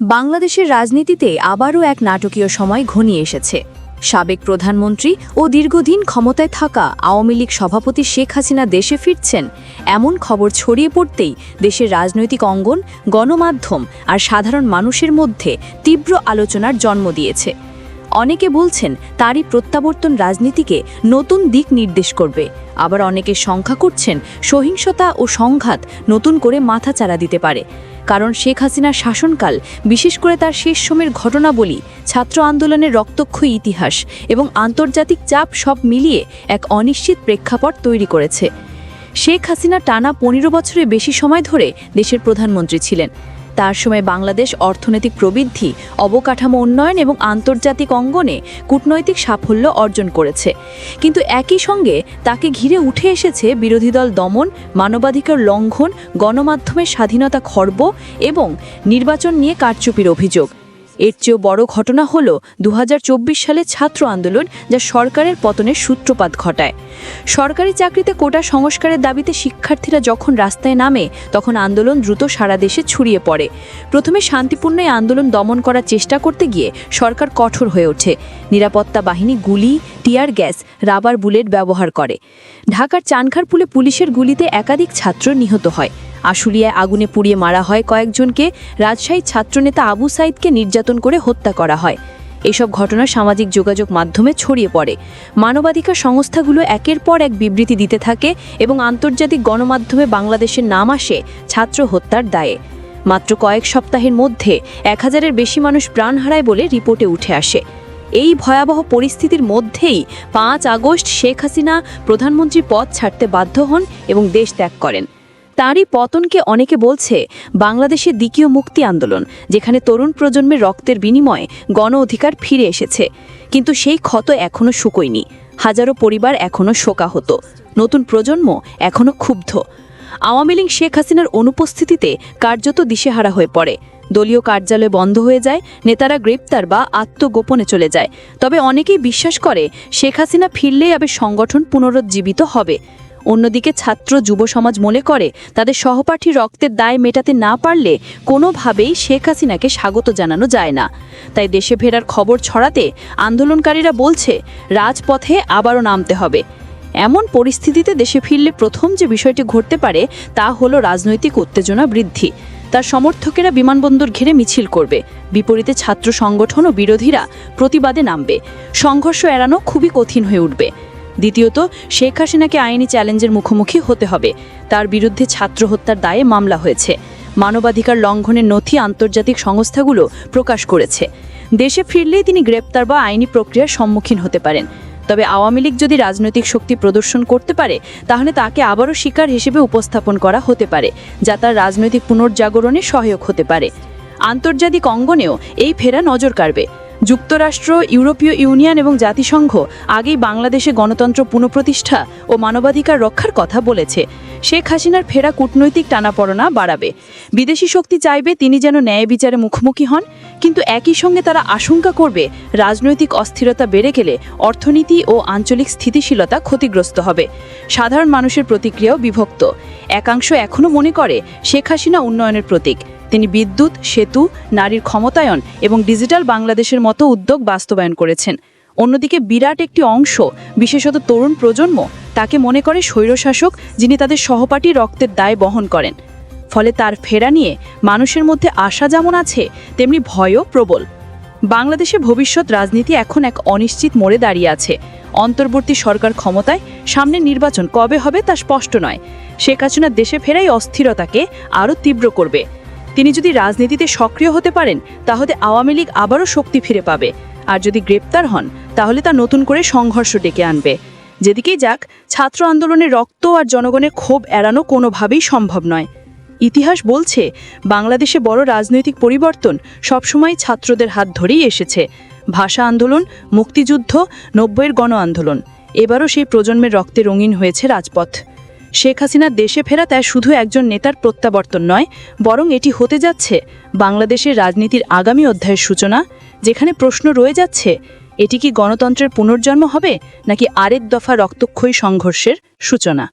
বাংলাদেশের রাজনীতিতে আবারও এক নাটকীয় সময় ঘনিয়ে এসেছে। সাবেক প্রধানমন্ত্রী ও দীর্ঘদিন ক্ষমতায় থাকা আওয়ামী লীগ সভাপতি শেখ হাসিনা দেশে ফিরছেন, এমন খবর ছড়িয়ে পড়তেই দেশের রাজনৈতিক অঙ্গন, গণমাধ্যম আর সাধারণ মানুষের মধ্যে তীব্র আলোচনার জন্ম দিয়েছে। অনেকে বলছেন তারই প্রত্যাবর্তন রাজনীতিকে নতুন দিক নির্দেশ করবে। আবার অনেকে সংখ্যা করছেন সহিংসতা ও সংঘাত নতুন করে মাথা চারা দিতে পারে। কারণ শেখ হাসিনার শাসনকাল, বিশেষ করে তার শেষ সময়ের ঘটনাবলী, ছাত্র আন্দোলনের রক্তক্ষয়ী ইতিহাস এবং আন্তর্জাতিক চাপ সব মিলিয়ে এক অনিশ্চিত প্রেক্ষাপট তৈরি করেছে। শেখ হাসিনা টানা পনেরো বছরের বেশি সময় ধরে দেশের প্রধানমন্ত্রী ছিলেন। তার সময় বাংলাদেশ অর্থনৈতিক প্রবৃদ্ধি, অবকাঠামো উন্নয়ন এবং আন্তর্জাতিক অঙ্গনে কূটনৈতিক সাফল্য অর্জন করেছে। কিন্তু একই সঙ্গে তাকে ঘিরে উঠে এসেছে বিরোধী দল দমন, মানবাধিকার লঙ্ঘন, গণমাধ্যমের স্বাধীনতা খর্ব এবং নির্বাচন নিয়ে কারচুপির অভিযোগ। এর চেয়েও বড় ঘটনা হল দু হাজার চব্বিশ সালে ছাত্র আন্দোলন, যা সরকারের পতনের সূত্রপাত ঘটায়। সরকারি চাকরিতে কোটা সংস্কারের দাবিতে শিক্ষার্থীরা যখন রাস্তায় নামে, তখন আন্দোলন দ্রুত সারা দেশে ছড়িয়ে পড়ে। প্রথমে শান্তিপূর্ণ আন্দোলন দমন করার চেষ্টা করতে গিয়ে সরকার কঠোর হয়ে ওঠে। নিরাপত্তা বাহিনী গুলি, টিয়ার গ্যাস, রাবার বুলেট ব্যবহার করে। ঢাকার চানখারপুলে পুলিশের গুলিতে একাধিক ছাত্র নিহত হয়। আশুলিয়ায় আগুনে পুড়িয়ে মারা হয় কয়েকজনকে। রাজশাহী ছাত্রনেতা আবু সাইদকে নির্যাতন করে হত্যা করা হয়। এসব ঘটনা সামাজিক যোগাযোগ মাধ্যমে ছড়িয়ে পড়ে। মানবাধিকার সংস্থাগুলো একের পর এক বিবৃতি দিতে থাকে এবং আন্তর্জাতিক গণমাধ্যমে বাংলাদেশের নাম আসে ছাত্র হত্যার দায়ে। মাত্র কয়েক সপ্তাহের মধ্যে এক হাজারের বেশি মানুষ প্রাণ হারায় বলে রিপোর্টে উঠে আসে। এই ভয়াবহ পরিস্থিতির মধ্যেই পাঁচ আগস্ট শেখ হাসিনা প্রধানমন্ত্রী পদ ছাড়তে বাধ্য হন এবং দেশ ত্যাগ করেন। তাঁরই পতনকে অনেকে বলছে বাংলাদেশের দ্বিতীয় মুক্তি আন্দোলন, যেখানে তরুণ প্রজন্মের রক্তের বিনিময়ে গণ অধিকার ফিরে এসেছে। কিন্তু সেই ক্ষত এখনও শুকোয়নি। হাজারো পরিবার এখনও শোকাহত। নতুন প্রজন্ম এখনও ক্ষুব্ধ। আওয়ামী লীগ শেখ হাসিনার অনুপস্থিতিতে কার্যত দিশেহারা হয়ে পড়ে। দলীয় কার্যালয় বন্ধ হয়ে যায়, নেতারা গ্রেপ্তার বা আত্মগোপনে চলে যায়। তবে অনেকেই বিশ্বাস করে শেখ হাসিনা ফিরলেই আবার সংগঠন পুনরুজ্জীবিত হবে। অন্যদিকে ছাত্র যুব সমাজ মনে করে, তাদের সহপাঠী রক্তের দায় মেটাতে না পারলে কোনোভাবেই শেখ হাসিনাকে স্বাগত জানানো যায় না। তাই দেশে ফেরার খবর ছড়াতে আন্দোলনকারীরা বলছে, রাজপথে আবারও নামতে হবে। এমন পরিস্থিতিতে দেশে ফিরলে প্রথম যে বিষয়টি ঘটতে পারে, তা হলো রাজনৈতিক উত্তেজনা বৃদ্ধি। তার সমর্থকেরা বিমানবন্দর ঘিরে মিছিল করবে। বিপরীতে ছাত্র সংগঠন ও বিরোধীরা প্রতিবাদে নামবে। সংঘর্ষ এড়ানো খুবই কঠিন হয়ে উঠবে। দ্বিতীয়ত, শেখ হাসিনাকে আইনি চ্যালেঞ্জের মুখোমুখি হতে হবে। তার বিরুদ্ধে ছাত্র হত্যার দায়ে মামলা হয়েছে। মানবাধিকার লঙ্ঘনের নথি আন্তর্জাতিক সংস্থাগুলো প্রকাশ করেছে। দেশে ফিরলেই তিনি গ্রেপ্তার বা আইনি প্রক্রিয়ার সম্মুখীন হতে পারেন। তবে আওয়ামী লীগ যদি রাজনৈতিক শক্তি প্রদর্শন করতে পারে, তাহলে তাকে আবারও শিকার হিসেবে উপস্থাপন করা হতে পারে, যা তার রাজনৈতিক পুনর্জাগরণে সহায়ক হতে পারে। আন্তর্জাতিক অঙ্গনেও এই ফেরা নজর কাড়বে। যুক্তরাষ্ট্র, ইউরোপীয় ইউনিয়ন এবং জাতিসংঘ আগেই বাংলাদেশে গণতন্ত্র পুনঃপ্রতিষ্ঠা ও মানবাধিকার রক্ষার কথা বলেছে। শেখ হাসিনার ফেরা কূটনৈতিক টানাপড়না বাড়াবে। বিদেশি শক্তি চাইবে তিনি যেন ন্যায় বিচারে মুখোমুখি হন, কিন্তু একই সঙ্গে তারা আশঙ্কা করবে রাজনৈতিক অস্থিরতা বেড়ে গেলে অর্থনীতি ও আঞ্চলিক স্থিতিশীলতা ক্ষতিগ্রস্ত হবে। সাধারণ মানুষের প্রতিক্রিয়াও বিভক্ত। একাংশ এখনও মনে করে শেখ হাসিনা উন্নয়নের প্রতীক। তিনি বিদ্যুৎ, সেতু, নারীর ক্ষমতায়ন এবং ডিজিটাল বাংলাদেশের মতো উদ্যোগ বাস্তবায়ন করেছেন। অন্যদিকে বিরাট একটি অংশ, বিশেষত তরুণ প্রজন্ম, তাকে মনে করে স্বৈরশাসক, যিনি তাদের সহপাঠী রক্তের দায় বহন করেন। ফলে তার ফেরা নিয়ে মানুষের মধ্যে আশা যেমন আছে, তেমনি ভয়ও প্রবল। বাংলাদেশে ভবিষ্যৎ রাজনীতি এখন এক অনিশ্চিত মোড়ে দাঁড়িয়ে আছে। অন্তর্বর্তী সরকার ক্ষমতায় সামনে নির্বাচন কবে হবে তা স্পষ্ট নয়। শেখ হাসিনার দেশে ফেরাই অস্থিরতাকে আরও তীব্র করবে। তিনি যদি রাজনীতিতে সক্রিয় হতে পারেন, তাহলে আওয়ামী লীগ আবারও শক্তি ফিরে পাবে। আর যদি গ্রেপ্তার হন, তাহলে তা নতুন করে সংঘর্ষ ডেকে আনবে। যেদিকেই যাক, ছাত্র আন্দোলনের রক্ত আর জনগণের ক্ষোভ এড়ানো কোনোভাবেই সম্ভব নয়। ইতিহাস বলছে, বাংলাদেশে বড় রাজনৈতিক পরিবর্তন সবসময় ছাত্রদের হাত ধরেই এসেছে। ভাষা আন্দোলন, মুক্তিযুদ্ধ, নব্বইয়ের গণ আন্দোলন এবারও সেই প্রজন্মের রক্তে রঙিন হয়েছে রাজপথ। শেখ হাসিনার দেশে ফেরা তাই শুধু একজন নেতার প্রত্যাবর্তন নয়, বরং এটি হতে যাচ্ছে বাংলাদেশের রাজনীতির আগামী অধ্যায়ের সূচনা, যেখানে প্রশ্ন রয়ে যাচ্ছে, এটি কি গণতন্ত্রের পুনর্জন্ম হবে নাকি আরেক দফা রক্তক্ষয়ী সংঘর্ষের সূচনা?